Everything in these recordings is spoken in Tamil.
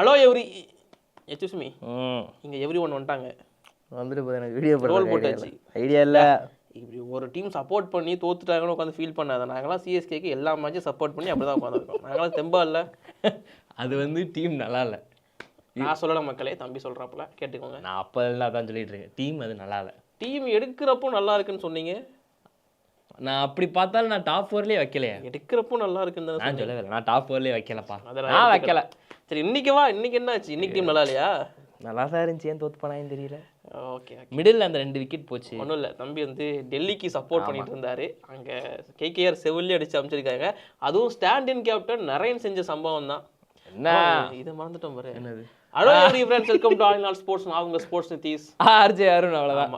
ஹலோ எவ்ரி எக்ஸ்கூஸ் மீ ம். இங்க எவ்ரி ஒன் வந்துட்டாங்க. வந்துட்டு எனக்கு வீடியோ ரோல் போட்டு போட்டாச்சு. ஐடியா இல்லை. இப்படி ஒரு டீம் சப்போர்ட் பண்ணி தோத்துட்டாங்கன்னு உட்காந்து ஃபீல் பண்ணாத. நாங்களாம் சிஎஸ்கேக்கு எல்லா மேட்சும் சப்போர்ட் பண்ணி அப்படி தான் உட்காந்துருக்கோம் நாங்களாம் தெம்பா இல்லை. அது வந்து டீம் நல்லா இல்லை. நான் சொல்லலை மக்களே தம்பி சொல்கிறாப்புல கேட்டுக்கோங்க. நான் அப்போ தான் சொல்லிட்டு இருக்கேன். டீம் அது நல்லா இல்லை. டீம் எடுக்கிறப்போ நல்லா இருக்குன்னு சொன்னீங்க. நான் அப்படி பார்த்தாலும் நான் டாப் ஃபோர்லேயே வைக்கலையே. எடுக்கிறப்போ நல்லா இருக்குன்னு தானே நான் சொல்லவே இல்லை நான் டாப் ஃபோர்லேயே வைக்கலப்பா. நான் வைக்கல. சரி இன்னைக்கு வா இன்னைக்கு என்ன ஆச்சு? இன்னைக்கு டீம் நல்லா இல்லையா நல்லா தான் இருந்துச்சு ஏன் தோத்து போனான்னு தெரியல. ஓகே மிடில் அந்த ரெண்டு விக்கெட் போச்சு. ஒன்றும் இல்லை தம்பி வந்து டெல்லிக்கு சப்போர்ட் பண்ணிட்டு இருந்தாரு. அங்கே கேகேஆர் செவிலே அடிச்சு அமைச்சிருக்காங்க. அதுவும் ஸ்டாண்ட் இன் கேப்டன் நரேன் செஞ்ச சம்பவம் தான். என்ன? இதை மறந்துட்டோம் பாரு. என்னது? Hello every friends welcome to all நாள் ஸ்போர்ட்ஸ் நான் உங்க ஸ்போர்ட்ஸ் நித்தீஸ் ஆர்ஜே அருண் அவ்வளோதான்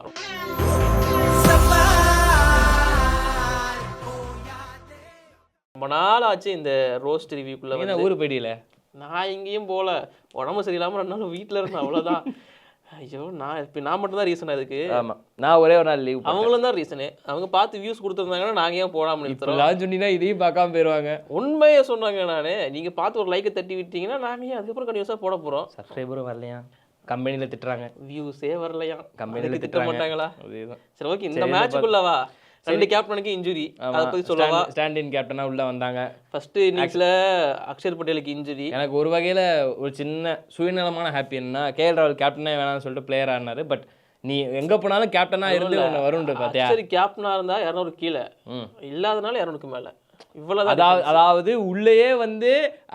ரொம்ப நாள் ஆச்சு இந்த ரோஸ்ட் ரிவ்யூக்குள்ள வந்து. ஊர் போயிடல நான் எங்கேயும் போல உடம்பு சரியில்லாம ரெண்டு நாள் வீட்டில் இருந்தேன் அவ்வளோதான் ஐயோ நான் இப்போ நான் மட்டும் தான் ரீசன் அதுக்கு ஆமா. நான் ஒரே ஒரு நாள் லீவ் அவங்களும் தான் ரீசனு அவங்க பார்த்து வியூஸ் கொடுத்துருந்தாங்கன்னா நாங்கள் ஏன் போடாமல் நிறுத்துறோம் இப்பெல்லாம் சொன்னீங்கன்னா இதையும் பார்க்காம போயிடுவாங்க உண்மையை சொன்னாங்க நான். நீங்கள் பார்த்து ஒரு லைக்கை தட்டி விட்டீங்கன்னா நாங்கள் அதுக்கப்புறம் கண்டிப்பாக போட போகிறோம் சப்ஸ்கிரைபரும் வரலையா? கம்பெனியில் திட்டுறாங்க. வியூஸே வரலையா? கம்பெனியில் திட்ட மாட்டாங்களா? சரி ஓகே இந்த மேட்சுக்குள்ளவா ரெண்டு கேப்டனுக்கு இன்ஜுரி அதை பற்றி சொல்லவா? ஸ்டாண்ட் இன் கேப்டனா உள்ள வந்தாங்க. ஃபர்ஸ்ட் இன்னிங்ஸ்ல அக்ஷர் பட்டேலுக்கு இன்ஜுரி எனக்கு ஒரு வகையில ஒரு சின்ன சுயநலமான ஹாப்பி என்னன்னா கேஎல் ராகுல் கேப்டனே வேணாம்னு சொல்லிட்டு பிளேயர் ஆனாரு பட் நீ எங்க போனாலும் கேப்டனா இருந்து ஒன்று வரும்ன்ற பார்த்தியா அக்ஷர் கேப்டனா இருந்தா இரநூறு கீழே. இல்லாதனால இரநூறுக்கு மேல. இவ்வளவுதான் அதாவது அதாவது உள்ளேயே வந்து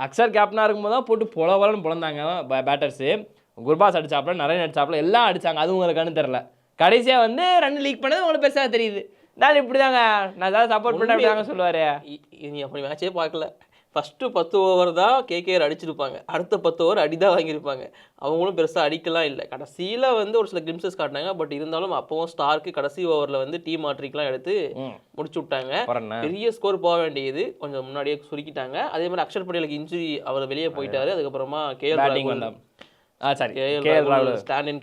அக்ஷர் கேப்டனா இருக்கும்போது தான் போட்டு பொல பொலன்னு பொழந்தாங்க பேட்டர்ஸு குர்பாஸ் அடிச்சாப்ல நிறைய அடிச்சாப்ல எல்லாம் அடிச்சாங்க. அது உங்களுக்கு கண்ணு தெரில கடைசியா வந்து ரன் லீக் பண்ணது உங்களுக்கு பெருசா தெரியுது. நான் இப்படிதாங்க. நான் ஏதாவது சப்போர்ட் பண்ண அப்படிதாங்க சொல்லுவாரு. இ- இ- நீ அப்படி மேட்சே பார்க்கல. ஃபர்ஸ்ட் பத்து ஓவர் தான் கேகேஆர் அடிச்சிருப்பாங்க. அடுத்த பத்து ஓவர் அடி தான் வாங்கியிருப்பாங்க. அவங்களும் பெருசா அடிக்கலாம் இல்லை. கடைசியில வந்து ஒரு சில கிளிம்சஸ் காட்டினாங்க. பட் இருந்தாலும் அப்பவும் ஸ்டார்க்கு கடைசி ஓவர்ல வந்து டீம் மாட்ரிக்லாம் எடுத்து. முடிச்சு விட்டாங்க. பெரிய ஸ்கோர் போக வேண்டியது. கொஞ்சம் முன்னாடியே சுருக்கிட்டாங்க. அதே மாதிரி அக்ஷர் பட்டேலுக்கு இன்ஜுரி அவர் வெளியே போயிட்டாரு. அதுக்கப்புறமா ஆ சாரி. ராகுல்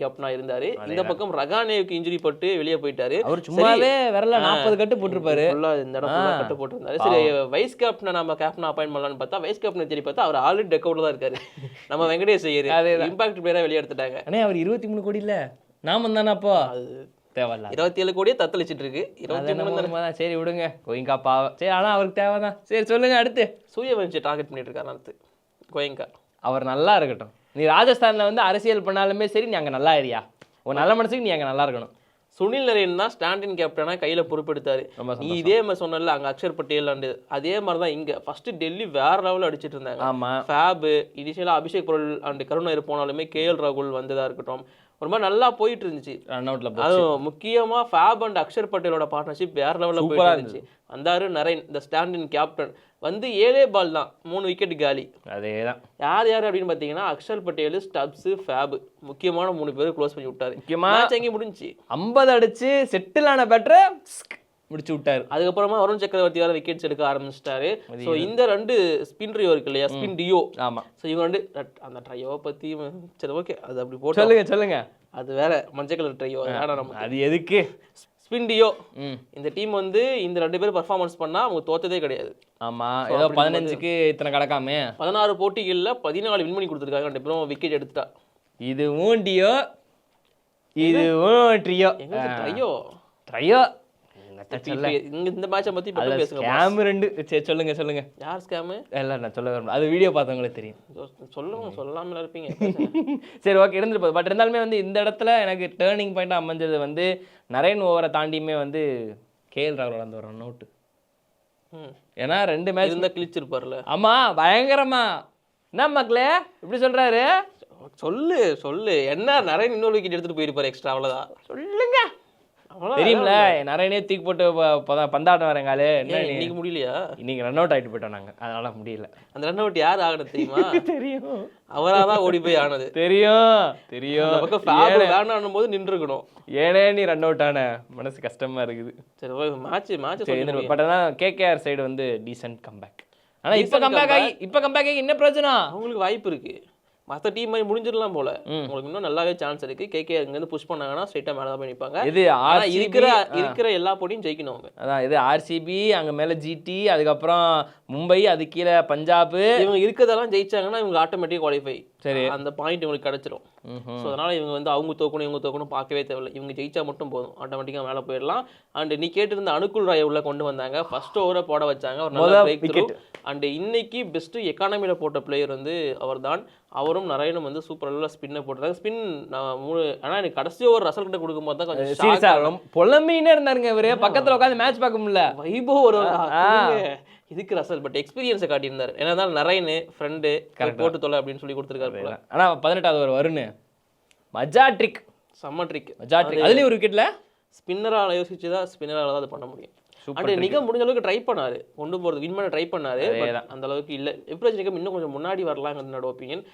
கேப்டனா இருந்தாரு. இந்த பக்கம் ரகானேவுக்கு இன்ஜுரி பட்டு வெளியே போயிட்டாரு. அவர் சும்மாவே விரல நாற்பது கட்டு போட்டிருப்பாரு. இந்த இடம் ஃபுல்லா கட்டு போட்டிருந்தாரு. சரி வைஸ் கேப்டனை நம்ம கேப்டன் அப்பாயின் பண்ணலாம்னு பார்த்தா வைஸ் கேப்டன் தேடி பார்த்தா அவர் ஆல்ரெடி டெக்கவுட்ல தான் இருக்காரு. நம்ம வெங்கடேஷ் ஐயர் இம்பாக்ட் பிளேயரா வெளியே எடுத்துட்டாங்க. அண்ணே அவர் இருபத்தி மூணு கோடி இல்ல நாம தானே அப்போ? அது தேவையில்ல இருபத்தி ஏழு கோடியே தத்தளிச்சிட்டு இருக்கு இருபத்தி மூணு. சரி விடுங்க. கோயிங்கா பாவம். சரி ஆனா அவருக்கு தேவைதான். சரி சொல்லுங்க அடுத்து. சூரியவன்ஷி டார்கெட் பண்ணிட்டு இருக்காரு அடுத்து. கோயங்கா. அவர் நல்லா இருக்கட்டும். நீ ராஜஸ்தான்ல வந்து அரசியல் பண்ணாலுமே சரி நீ அங்க நல்லா இருக்கியா உன் நல்ல மனசுக்கு நீ அங்க நல்லா இருக்கணும். சுனில் நரேன் தான் ஸ்டாண்ட் இன் கேப்டனா கையில பொறுப்பெடுத்தாரு. நீ இதே மாதிரி சொன்னல அங்க அக்ஷர் பட்டேல் அண்டு அதே மாதிரி தான் இங்க. ஃபர்ஸ்ட் டெல்லி வேற லெவலில் அடிச்சிட்டு இருந்தாங்க. ஆமா. ஃபேபு இனிஷியலாக அபிஷேக் பொருள் அண்ட் கருணாயர் போனாலுமே கேஎல் ராகுல் வந்ததா இருக்கட்டும். ஒரு மாதிரி நல்லா போயிட்டு இருந்துச்சு ரன் அவுட்ல அதுவும் முக்கியமா ஃபேப் அண்ட் அக்ஷர் பட்டேலோட பார்ட்னர்ஷிப் வேற லெவலில் போயிட்டு இருந்துச்சு. வந்தாரு நரேன் இந்த ஸ்டாண்ட் இன் கேப்டன் வந்து ஏழே பால் தான் மூணு விக்கெட் காலி. அதேதான். யார் யார் அப்படின்னு பார்த்தீங்கன்னா அக்ஷர் பட்டேல் ஸ்டப்ஸ் ஃபேப் முக்கியமான மூணு பேர் க்ளோஸ் பண்ணி விட்டாரு. முக்கியமா மேட்ச் எங்கேயும் முடிஞ்சுச்சு. ஐம்பது அடிச்சு செட்டில் ஆன பேட்டரை முடிச்சு விட்டாரு. அதுக்கப்புறமா வருண் சக்கரவர்த்தி வேற விக்கெட்ஸ் எடுக்க ஆரம்பிச்சிட்டாரு. ஸோ இந்த ரெண்டு ஸ்பின் ட்ரியோ இருக்கு இல்லையா? ஸ்பின் டியோ ஆமா. ஸோ இவங்க ரெண்டு அந்த ட்ரையோவை பற்றி சரி ஓகே அது அப்படி போட்டோம். சொல்லுங்க சொல்லுங்க. அது வேற மஞ்சள் கலர் ட்ரையோ நம்ம அது எதுக்கு? ஸ்பின் டியோ இந்த டீம் வந்து இந்த ரெண்டு பேரும் பர்ஃபார்மன்ஸ் பண்ணா அவங்க தோத்ததே கிடையாது. ஆமா. ஏதோ பதினஞ்சுக்கு இத்தனை கிடக்காமே பதினாறு போட்டிகள்ல பதினாலு வின் பண்ணி கொடுத்துருக்காங்க. ரெண்டு பேரும் விக்கெட் எடுத்துட்டா. இது ஊண்டியோ இதுவும் ட்ரியோ ட்ரையோ ட்ரையோ இந்த மேட்சை பத்தி பேசுங்க ஸ்கேம் ரெண்டு. சரி சொல்லுங்க சொல்லுங்க. யார் ஸ்கேமு இல்ல நான் சொல்ல விரும்பல. அது வீடியோ பார்த்தவங்களுக்கு தெரியும். சொல்லுங்க சொல்லாமல இருப்பீங்க. சரி ஓகே இருந்துட்டு போகுது. பட் இருந்தாலுமே வந்து இந்த இடத்துல எனக்கு டேர்னிங் பாயிண்ட் அமைஞ்சது வந்து நரேன் ஓவரை தாண்டியுமே வந்து கேஎல் ராகுல் ரன் அவுட் ம். ஏன்னா ரெண்டு மேட்ச் இருந்தா கிழிச்சிருப்பார்ல. ஆமா பயங்கரமா. என்ன மக்களே இப்படி சொல்றாரு? சொல்லு சொல்லு. என்ன நிறைய இன்னொரு விக்கெட் எடுத்துட்டு போயிருப்பாரு எக்ஸ்ட்ரா அவ்வளவுதான். சொல்லுங்க. தெரியும்ல நிறையனே தூக்கி போட்டு பந்தாட்டம் வரங்காலே இன்னைக்கு முடியலையா? இன்னைக்கு ரன் அவுட் ஆயிட்டு போயிட்டோம் நாங்க. அதனால முடியல. அந்த ரன் அவுட் யார் ஆகணும் தெரியுமா? தெரியும். அவரா தான் ஓடி போய் ஆனது. தெரியும் தெரியும். பக்கம் வேணாம் போது நின்றுக்கணும் ஏனே நீ ரன் அவுட் ஆன? மனசு கஷ்டமா இருக்குது. சரி மேட்ச் மேட்ச் பட் ஆனால் கேகேஆர் சைடு வந்து டீசென்ட் கம்பேக் ஆனா இப்போ கம்பேக் ஆகி இப்போ கம்பேக் ஆகி என்ன பிரச்சனை அவங்களுக்கு வாய்ப்பு இருக்கு. மற்ற டீம் மாதிரி முடிஞ்சிடலாம் போல. உங்களுக்கு இன்னும் நல்லாவே சான்ஸ் இருக்கு. கேகே இருந்து புஷ் பண்ணாங்கன்னா ஸ்ட்ரைட்டா மேல தான் போய் இது இருக்கிற இருக்கிற எல்லா போட்டியும் ஜெயிக்கணும் அவங்க. அதான் இது ஆர்சிபி அங்க மேல ஜிடி அதுக்கப்புறம் மும்பை அது கீழே பஞ்சாப். இவங்க இருக்கிறதெல்லாம் ஜெயிச்சாங்கன்னா இவங்க ஆட்டோமேட்டிக் குவாலிஃபை சரி. அந்த பாயிண்ட் இவங்களுக்கு கிடைச்சிரும். ஸோ அதனால இவங்க வந்து அவங்க தோக்கணும் இவங்க தோக்கணும் பார்க்கவே தேவையில்லை. இவங்க ஜெயிச்சா மட்டும் போதும். ஆட்டோமேட்டிக்காக மேலே போயிடலாம். அண்ட் நீ கேட்டிருந்த அனுகுல் ராய் உள்ள கொண்டு வந்தாங்க. ஃபர்ஸ்ட் ஓவரை போட வச்சாங்க. ஒரு நல்ல பிரேக். அண்ட் இன்னைக்கு பெஸ்ட் எக்கானமியில் போட்ட பிளேயர் வந்து அவர்தான். அவரும் நரயனும் வந்து சூப்பர் நல்லா ஸ்பின்னை போட்டுறாங்க ஸ்பின் நான் மூணு ஆனால் எனக்கு கடைசி ஒரு ரசல் கிட்ட கொடுக்கும்போது தான் கொஞ்சம் சீரியஸா ரொம்ப பொலம்பினே இருந்தாருங்க இவரு. பக்கத்துல உட்காந்து மேட்ச் பார்க்க முடியல. வைபோ ஒரு இதுக்கு ரசல் பட் எக்ஸ்பீரியன்ஸை காட்டியிருந்தாரு. ஏன்னா நரயனு ஃப்ரெண்டு போட்டு தொலை அப்படின்னு சொல்லி கொடுத்துருக்காரு போல. ஆனா பதினெட்டாவது ஒரு வருண். மஜா ட்ரிக் செம்ம ட்ரிக் மஜா ட்ரிக் அதுலயும் ஒரு விக்கெட்ல ஸ்பின்னரால யோசிச்சு தான் ஸ்பின்னரால தான் அது பண்ண முடியும். அண்ட் நிக முடிஞ்ச அளவுக்கு ட்ரை பண்ணாரு. கொண்டு போறது வின் பண்ண ட்ரை பண்ணாரு அந்த அளவுக்கு இல்ல. எப்ராஜ் நிகம் இன்னும் கொஞ்சம் முன்னாடி வரலாங்கிறது என்னோட ஒப்பீனியன்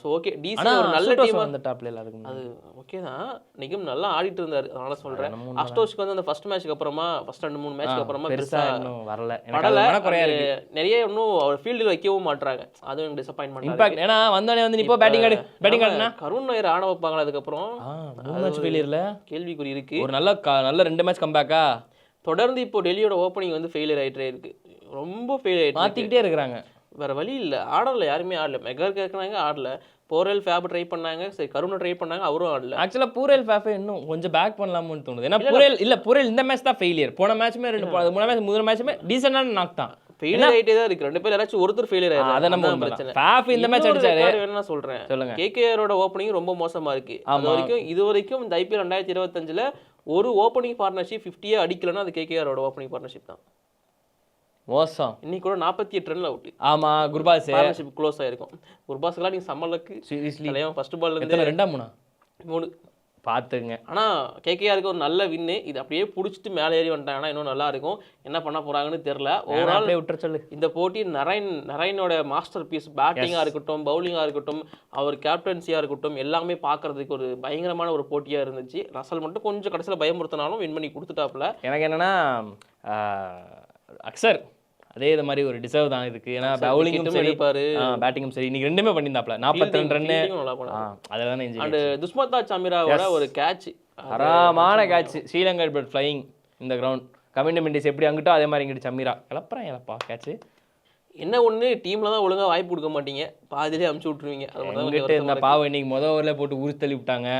ஸோ ஓகே டிசி ஒரு நல்ல டீம் அந்த டாப்ல எல்லாத்துக்கும் அது ஓகே தான். நிகம் நல்லா ஆடிட்டு இருந்தாரு அதனால சொல்றேன். அஸ்டோஷ்க்கு வந்து அந்த ஃபர்ஸ்ட் மேட்ச்க்கு அப்புறமா ஃபர்ஸ்ட் ரெண்டு மூணு மேட்ச்க்கு அப்புறமா பெருசா வரல. எனக்கு இருக்கு. நிறைய இன்னும் அவர் ஃபீல்டில் வைக்கவும் மாட்றாங்க. அதுவும் டிசப்பாயின்மெண்ட் இம்பாக்ட் ஏன்னா வந்தோடனே வந்து இப்போ பேட்டிங் ஆடு பேட்டிங் ஆடுனா? கருண் நாயர் ஆட வைப்பாங்களா அதுக்கப்புறம்? மேட்ச் ஃபெயிலியர்ல கேள்விக்குறி இருக்கு. ஒரு நல்ல நல்ல ரெண்டு மேட்ச் கம்பேக்கா தொடர்ந்து இப்போ டெல்லியோட ஓப்பனிங் வந்து ஃபெயிலியர் ஆயிட்டே இருக்கு. ரொம்ப ஃபெயில் ஆயிட்டு. மாத்திக்கிட்டே இருக்கிறாங்க. வேற வழி இல்ல. ஆடல யாருமே ஆடல. மெகர் கேட்குறாங்க ஆடல. போரல் ஃபேப் ட்ரை பண்ணாங்க சரி கருணை ட்ரை பண்ணாங்க அவரும் ஆடல. ஆக்சுவலா பூரேல் ஃபேஃபே இன்னும் கொஞ்சம் பேக் பண்ணலாம்னு தோணுது. ஏன்னா பூரேல் இல்ல. பூரேல் இந்த மேட்ச் தான் ஃபெயிலியர் போன மேட்ச்மே ரெண்டு மூணு மேட்ச் முதல் மேட்ச்மே டீசென்டான நாக் தான். ஃபெயிலியர் ஆயிட்டே தான் இருக்கு. ரெண்டு பேர் யாராச்சும் ஒருத்தர் ஃபெயிலியர் ஆ, அதை நம்ம. பிரச்சனை. Faf இந்த இன்னொரு அடிச்சாரு. வேணும்னா சொல்றேன். சொல்லுங்க. கேகேஆரோட ஓப்பனிங் ரொம்ப மோசமா இருக்கு. அது. வரைக்கும் இது வரைக்கும் இந்த ஐபிஎல் ரெண்டாயிரத்தி இருபத்தஞ்சுல ஒரு ஓப்பனிங் பார்ட்னர்ஷிப் ஃபிஃப்டியே அடிக்கலன்னா அது கேகேஆரோட ஓப்பனிங் பார்ட்னர்ஷிப் தான். மோசம். இன்னைக்கு கூட நாற்பத்தி எட்டு ரன்ல அவுட் ஆமா குர்பாஸ். பார்ட்னர்ஷிப் க்ளோஸ் ஆயிருக்கும். ஒரு பாஸ்க்கெல்லாம் நீங்க சம்மலுக்கு சீரியஸ்லி ஃபர்ஸ்ட் பால்ல இருந்து ரெண்டா மூணா? மூணு. பாத்துங்க ஆனா கேகேஆருக்கு ஒரு நல்ல வின்னு இது அப்படியே புடிச்சிட்டு மேலே ஏறி வந்துட்டாங்கன்னா இன்னும் நல்லா இருக்கும். என்ன பண்ண போறாங்கன்னு தெரியல. நான் ஓவரால் விட்டுற சொல்லு. இந்த போட்டி நரைன் நரைனோட மாஸ்டர் பீஸ் பேட்டிங்காக இருக்கட்டும் பவுலிங்காக இருக்கட்டும் அவர் கேப்டன்சியாக இருக்கட்டும் எல்லாமே பார்க்கறதுக்கு ஒரு பயங்கரமான ஒரு போட்டியாக இருந்துச்சு. ரசல் மட்டும் கொஞ்சம் கடைசியில் பயமுறுத்தினாலும் வின் பண்ணி கொடுத்துட்டாப்புல. எனக்கு என்னன்னா அக்சர் அதே இது மாதிரி ஒரு டிசர்வ் தான் இதுக்கு. ஏன்னா பவுலிங்கும் சரி. பேட்டிங்கும் சரி இன்னைக்கு ரெண்டுமே பண்ணியிருந்தாப்ல நாற்பத்தி ரெண்டு ரன்னு. அதில் தானே அண்ட் துஸ்மத்தா சமிராவோட ஒரு கேட்ச் தரமான கேட்ச் ஸ்ரீலங்கா பட் ஃப்ளையிங் இந்த கிரவுண்ட் கமிண்ட் மெண்டிஸ் எப்படி அங்கிட்டோ அதே மாதிரி இங்கிட்டு சமீரா. கிளப்புறேன் இழப்பா கேட்ச் என்ன ஒண்ணு டீம்ல தான் ஒழுங்கா வாய்ப்பு கொடுக்க மாட்டீங்க. பாதியிலே அமுச்சு விட்டுருவீங்க. அது இந்த பாவம் இன்னைக்கு முத ஓவரில் போட்டு உரி தள்ளி விட்டாங்க.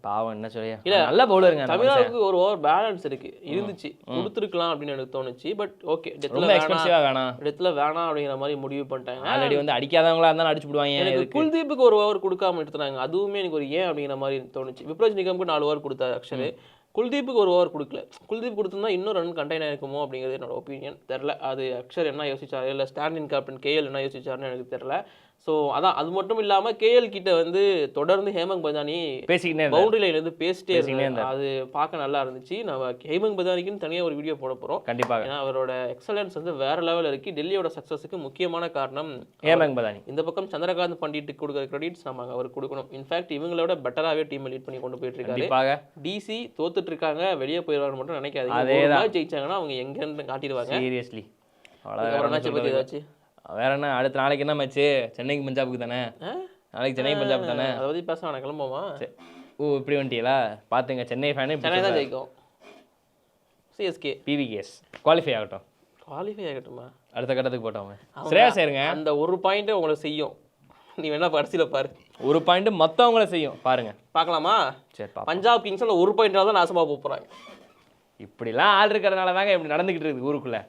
பாவம் என்ன சொல்லியா நல்ல பவுலருங்க. தமிழாவுக்கு ஒரு ஓவர் பேலன்ஸ் இருக்கு. இருந்துச்சு. கொடுத்துருக்கலாம் அப்படின்னு எனக்கு தோணுச்சு. பட் ஓகே வேணாம். எக்ஸ்பென்சிவா வேணாம். இடத்துல வேணாம் அப்படிங்கிற மாதிரி முடிவு பண்ணிட்டாங்க. ஆல்ரெடி வந்து அடிக்காதவங்களா இருந்தாலும் அடிச்சு விடுவாங்க எனக்கு? குல்தீப்புக்கு ஒரு ஓவர் கொடுக்காம எடுத்துனாங்க அதுவுமே எனக்கு ஒரு ஏன் அப்படிங்கிற மாதிரி தோணுச்சு. விப்ராஜ் நிகம்க்கு நாலு ஓவர் கொடுத்தாரு அக்ஷரு. குல்தீப்புக்கு ஒரு ஓவர் கொடுக்கல. குல்தீப் கொடுத்திருந்தா இன்னும் ரன் கண்டெய்ன் ஆயிருக்குமோ அப்படிங்கிறது என்னோட ஒப்பீனியன் தெரில அது அக்ஷர் என்ன யோசிச்சாரு? இல்லை ஸ்டாண்டின் கேப்டன் கேஎல் என்ன யோசிச்சாருன்னு எனக்கு தெரில ஸோ அதான் அது மட்டும் இல்லாம கேஎல் கிட்ட வந்து தொடர்ந்து ஹேமங் பதானி பேசிக்கிட்டே இருந்தாரு. பவுண்டரி லைன்ல இருந்து பேசிட்டே இருந்தாரு. அது பார்க்க நல்லா இருந்துச்சு. நம்ம ஹேமங் பதானிக்குன்னு தனியா ஒரு வீடியோ போட போறோம். கண்டிப்பாக. ஏன்னா அவரோட எக்ஸலன்ஸ் வந்து வேற லெவலில் இருக்கு. டெல்லியோட சக்ஸஸுக்கு முக்கியமான காரணம் ஏமங் பதானி. இந்த பக்கம் சந்திரகாந்த் பண்டிட்டுக்கு கொடுக்குற கிரெடிட்ஸ் நம்ம அவருக்கு கொடுக்கணும். இன்ஃபேக்ட் இவங்களோட பெட்டராகவே டீம் லீட் பண்ணி கொண்டு போயிட்டு இருக்காரு. டிசி தோத்துட்டு இருக்காங்க. வெளியே போயிடுவாங்க மட்டும் மேட்ச் ஜெயிச்சாங்கன்னா அவங்க எங்கன்னு காட்டிடுவாங்க. சீரியஸ்லி பத்தி ஏதாச்சும் வேற என்ன? அடுத்த நாளைக்கு என்ன மேட்ச்சு சென்னைக்கு பஞ்சாபுக்கு தானே? நாளைக்கு சென்னை பஞ்சாப் தானே? அதை பத்தி பேச வேணாம் கிளம்புமா சரி. ஓ இப்படி வந்துட்டீங்களா? பார்த்துங்க சென்னை ஃபேனு சென்னை தான் ஜெயிக்கும். சிஎஸ்கே பிவிகேஎஸ் குவாலிஃபை ஆகட்டும். குவாலிஃபை ஆகட்டுமா? அடுத்த கட்டத்துக்கு போட்டோம். ஸ்ரேயா சேருங்க. அந்த ஒரு பாயிண்ட் உங்களை செய்யும். நீ வேணா கடைசியில பாரு. ஒரு பாயிண்ட் மற்றவங்கள செய்யும். பாருங்க. பார்க்கலாமா? சரி பஞ்சாப் கிங்ஸ் அந்த ஒரு பாயிண்டால தான் நாசமா போப் போறாங்க. இப்படிலாம் ஆள் இருக்கிறதுனால தாங்க இப்படி நடந்துக்கிட்டு இருக்குது ஊருக்குள்ள.